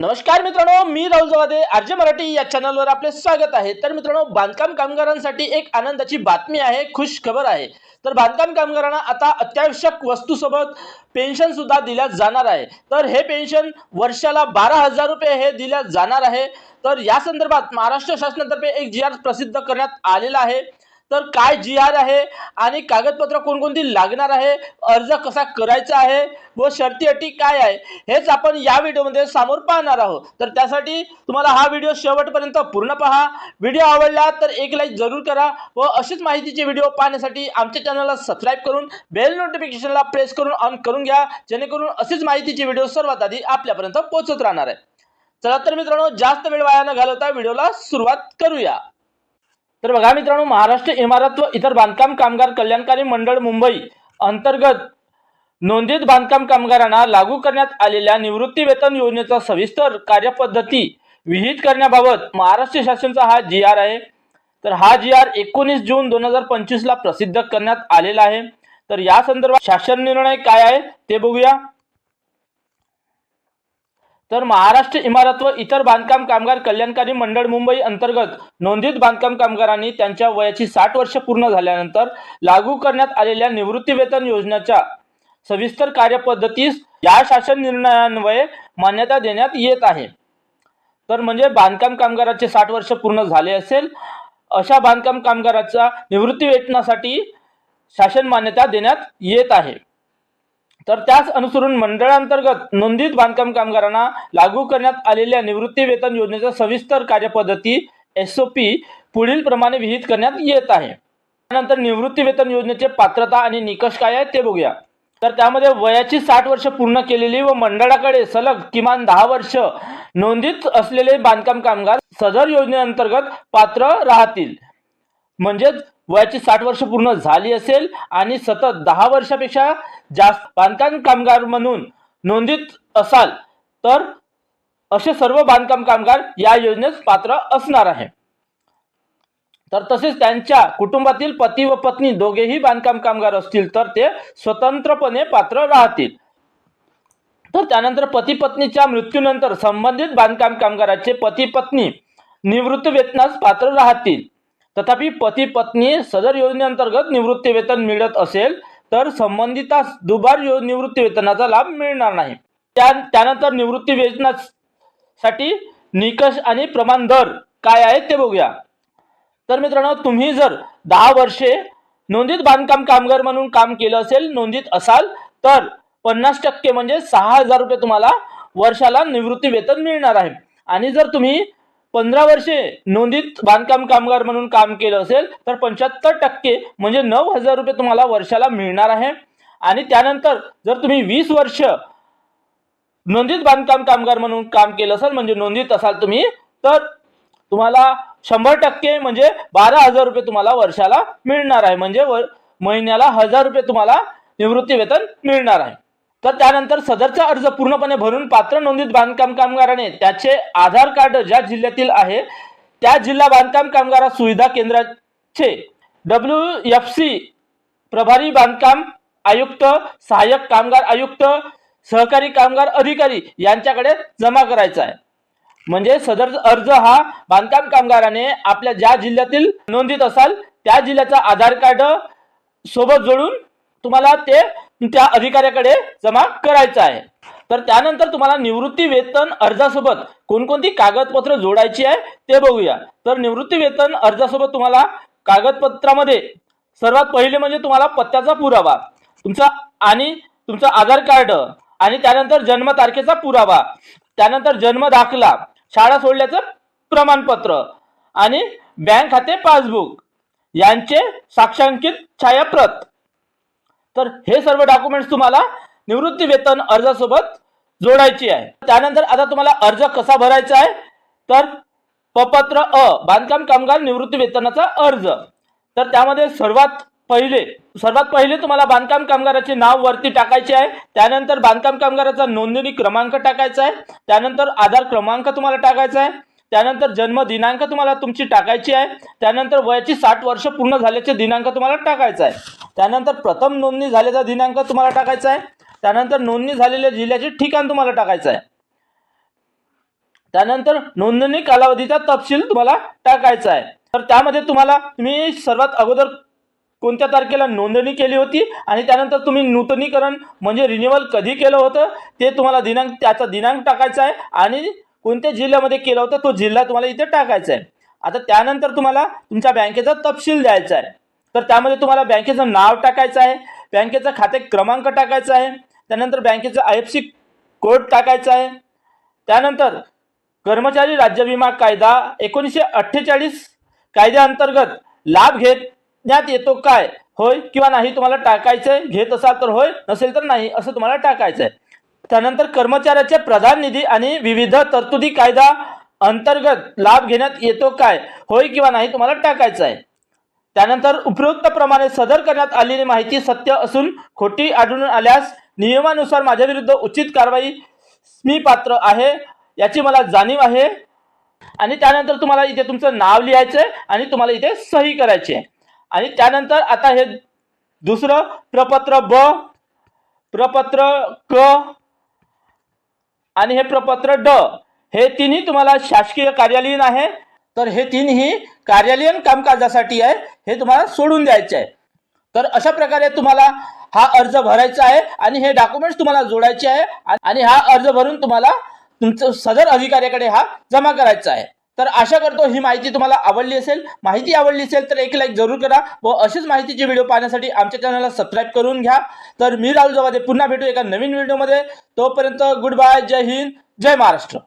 नमस्कार मित्रांनो मी राहुल जवादे आरजे मराठी या चॅनलवर आपले स्वागत आहे. तर मित्रांनो बांधकाम कामगारांसाठी एक आनंदाची बातमी आहे खुश खबर आहे. तर बांधकाम कामगारांना आता अत्यावश्यक वस्तूसोबत पेन्शन सुद्धा दिल्या जाणार आहे. तर हे पेन्शन वर्षाला बारा हजार रुपये हे दिल्या जाणार आहे. तर या संदर्भात महाराष्ट्र शासनातर्फे एक जी आर प्रसिद्ध करण्यात आलेला आहे. तर काय जी आर आहे आणि कागदपत्र कोणकोणती लागणार आहे? अर्ज कसा करायचा आहे? व शर्ती अटी काय आहे? हेच आपण या व्हिडिओमध्ये समोर पाहणार आहोत. तर त्यासाठी तुम्हाला हा व्हिडिओ शेवटपर्यंत पूर्ण पहा. व्हिडिओ आवडला तर एक लाईक जरूर करा व अशीच माहितीचे व्हिडिओ पाहण्यासाठी आमच्या चॅनलला सबस्क्राईब करून बेल नोटिफिकेशनला प्रेस करून ऑन करून घ्या जेणेकरून अशीच माहितीचे व्हिडिओ सर्वात आधी आपल्यापर्यंत पोहोचत राहणार आहे. चला तर मित्रांनो जास्त वेळ वाया न घालवता व्हिडिओला सुरुवात करूया. तर बघा मित्रांनो महाराष्ट्र इमारत व इतर बांधकाम कामगार कल्याणकारी मंडळ मुंबई अंतर्गत नोंदीत बांधकाम कामगारांना लागू करण्यात आलेल्या निवृत्ती वेतन योजनेचा सविस्तर कार्यपद्धती विहित करण्याबाबत महाराष्ट्र शासनाचा हा जी आर आहे. तर हा जी आर एकोणीस जून दोन हजार पंचवीसला प्रसिद्ध करण्यात आलेला आहे. तर या संदर्भात शासन निर्णय काय आहे ते बघूया. तर महाराष्ट्र इमारत व इतर बांधकाम कामगार कल्याणकारी मंडळ मुंबई अंतर्गत नोंदीत बांधकाम कामगारांनी त्यांच्या वयाची साठ वर्ष पूर्ण झाल्यानंतर लागू करण्यात आलेल्या निवृत्ती वेतन योजनेच्या सविस्तर कार्यपद्धतीस या शासन निर्णयान्वये मान्यता देण्यात येत आहे. तर म्हणजे बांधकाम कामगाराचे साठ वर्ष पूर्ण झाले असेल अशा बांधकाम कामगाराच्या निवृत्ती वेतनासाठी शासन मान्यता देण्यात येत आहे. तर त्याच अनुसरून मंडळांतर्गत नोंदीत बांधकाम कामगारांना लागू करण्यात आलेल्या निवृत्ती वेतन योजनेचा सविस्तर कार्यपद्धती एस ओ पी पुढील प्रमाणे विहित करण्यात येत आहे. त्यानंतर निवृत्ती वेतन योजनेचे पात्रता आणि निकष काय आहेत ते बघूया. तर त्यामध्ये वयाची साठ वर्ष पूर्ण केलेली व मंडळाकडे सलग किमान दहा वर्ष नोंदीत असलेले बांधकाम कामगार सदर योजनेअंतर्गत पात्र राहतील. म्हणजेच वयाची साठ वर्ष पूर्ण झाली असेल आणि सतत दहा वर्षापेक्षा जास्त बांधकाम कामगार म्हणून नोंदीत असाल तर असे सर्व बांधकाम कामगार या योजनेस पात्र असणार आहे. तर तसेच त्यांच्या कुटुंबातील पती व पत्नी दोघेही बांधकाम कामगार असतील तर ते स्वतंत्रपणे पात्र राहतील. तर त्यानंतर पती पत्नीच्या मृत्यूनंतर संबंधित बांधकाम कामगाराचे पती पत्नी निवृत्त वेतनास पात्र राहतील. तथापि पती पत्नी सदर योजनेअंतर्गत निवृत्ती वेतन मिळत असेल तर संबंधितास दुबार यो निवृत्ती वेतनाचा लाभ मिळणार नाही. त्या त्यानंतर निवृत्ती वेतनासाठी निकष आणि प्रमाण दर काय आहेत ते बघूया. तर मित्रांनो तुम्ही जर दहा वर्षे नोंदीत बांधकाम कामगार म्हणून काम केलं असेल नोंदीत असाल तर पन्नास टक्के म्हणजे सहा हजार रुपये तुम्हाला वर्षाला निवृत्ती वेतन मिळणार आहे. आणि जर तुम्ही पंधरा वर्षे नोंदीत बांधकाम कामगार म्हणून काम केलं असेल तर पंच्याहत्तर टक्के म्हणजे नऊ हजार रुपये तुम्हाला वर्षाला मिळणार आहे. आणि त्यानंतर जर तुम्ही वीस वर्ष नोंदीत बांधकाम कामगार म्हणून काम केलं असेल म्हणजे नोंदीत असाल तुम्ही तर तुम्हाला शंभर टक्के म्हणजे बारा हजार रुपये तुम्हाला वर्षाला मिळणार आहे. म्हणजे महिन्याला हजार रुपये तुम्हाला निवृत्ती वेतन मिळणार आहे. तर त्यानंतर सदरचा अर्ज पूर्णपणे भरून पात्र नोंदीत बांधकाम कामगाराने त्याचे आधार कार्ड ज्या जिल्ह्यातील आहे त्या जिल्हा बांधकाम कामगार सुविधा केंद्राचे डब्ल्यू एफ सी प्रभारी बांधकाम आयुक्त सहाय्यक कामगार आयुक्त सहकारी कामगार अधिकारी यांच्याकडे जमा करायचा आहे. म्हणजे सदर अर्ज हा बांधकाम कामगाराने आपल्या ज्या जिल्ह्यातील नोंदीत असाल त्या जिल्ह्याचा आधार कार्ड सोबत जोडून तुम्हाला ते त्या अधिकाऱ्याकडे जमा करायचं आहे. तर त्यानंतर तुम्हाला निवृत्ती वेतन अर्जासोबत कोणकोणती कागदपत्र जोडायची आहे ते बघूया. तर निवृत्ती वेतन अर्जासोबत तुम्हाला कागदपत्रामध्ये सर्वात पहिले म्हणजे तुम्हाला पत्त्याचा पुरावा तुमचा आणि तुमचं आधार कार्ड आणि त्यानंतर जन्मतारखेचा पुरावा त्यानंतर जन्म दाखला शाळा सोडल्याचं प्रमाणपत्र आणि बँक खाते पासबुक यांचे साक्षांकित छायाप्रत. तर हे सर्व डॉक्युमेंट्स तुम्हाला निवृत्ती वेतन अर्जासोबत जोडायची आहे. त्यानंतर आता तुम्हाला अर्ज कसा भरायचा आहे? तर पपत्र अ बांधकाम कामगार निवृत्ती वेतनाचा अर्ज. तर त्यामध्ये सर्वात पहिले सर्वात पहिले तुम्हाला बांधकाम कामगाराचे नाव वरती टाकायचे आहे. त्यानंतर बांधकाम कामगाराचा नोंदणी क्रमांक टाकायचा आहे. त्यानंतर आधार क्रमांक तुम्हाला टाकायचा आहे. त्यानंतर जन्म दिनांक तुम्हाला तुमची टाकायची आहे. त्यानंतर वयाची साठ वर्ष पूर्ण झाल्याचे दिनांक तुम्हाला टाकायचा आहे. त्यानंतर प्रथम नोंदणी झाल्याचा दिनांक तुम्हाला टाकायचा आहे. त्यानंतर नोंदणी झालेल्या जिल्ह्याचे ठिकाण तुम्हाला टाकायचं आहे. त्यानंतर नोंदणी कालावधीचा तपशील तुम्हाला टाकायचा आहे. तर त्यामध्ये तुम्हाला तुम्ही सर्वात अगोदर कोणत्या तारखेला नोंदणी केली होती आणि त्यानंतर तुम्ही नूतनीकरण म्हणजे रिन्युअल कधी केलं होतं ते तुम्हाला दिनांक त्याचा दिनांक टाकायचा आहे आणि कोणत्या जिल्ह्यामध्ये केलं होतं तो जिल्हा तुम्हाला इथे टाकायचा आहे. आता त्यानंतर तुम्हाला तुमच्या बँकेचा तपशील द्यायचा आहे. तर त्यामध्ये तुम्हाला बँकेचं नाव टाकायचं आहे बँकेचा खाते क्रमांक टाकायचा आहे त्यानंतर बँकेचा आय एफ सी कोड टाकायचा आहे. त्यानंतर कर्मचारी राज्य विमा कायदा एकोणीसशे अठ्ठेचाळीस कायद्याअंतर्गत लाभ घेण्यात येतो काय? होय किंवा नाही तुम्हाला टाकायचं आहे घेत असाल तर होय नसेल तर नाही असं तुम्हाला टाकायचं आहे त्यानंतर कर्मचाऱ्याचे प्रधान निधी आणि विविध तरतुदी कायदा अंतर्गत लाभ घेण्यात येतो काय? होय किंवा नाही तुम्हाला टाकायचं आहे त्यानंतर उपरोक्त प्रमाणे सदर करण्यात आलेली माहिती सत्य असून खोटी आढळून आल्यास नियमानुसार माझ्या विरुद्ध उचित कारवाई मी पात्र आहे याची मला जाणीव आहे. आणि त्यानंतर तुम्हाला इथे तुमचं नाव लिहायचं आहे आणि तुम्हाला इथे सही करायची आहे आणि त्यानंतर आता हे दुसरं प्रपत्र ब प्रपत्र क आणि हे प्रपत्र ड हे तिन्ही तुम्हाला शासकीय कार्यालयीन आहे. तर हे तिन्ही कार्यालयीन कामकाजासाठी आहे. हे तुम्हाला सोडून द्यायचे आहे. तर अशा प्रकारे तुम्हाला हा अर्ज भरायचा आहे आणि हे डॉक्युमेंट्स तुम्हाला जोडायचे आहे आणि हा अर्ज भरून तुम्हाला तुमचं सदर अधिकाऱ्याकडे हा जमा करायचा आहे. तर आशा करतो ही माहिती तुम्हाला आवडली असेल. माहिती आवडली असेल तर एक लाईक जरूर करा व अशीच माहितीचे व्हिडिओ पाहण्यासाठी आमच्या चॅनलला सबस्क्राईब करून घ्या. तर मी राहुल जवादे पुन्हा भेटू एका नवीन व्हिडिओमध्ये तोपर्यंत गुड बाय जय हिंद जय महाराष्ट्र.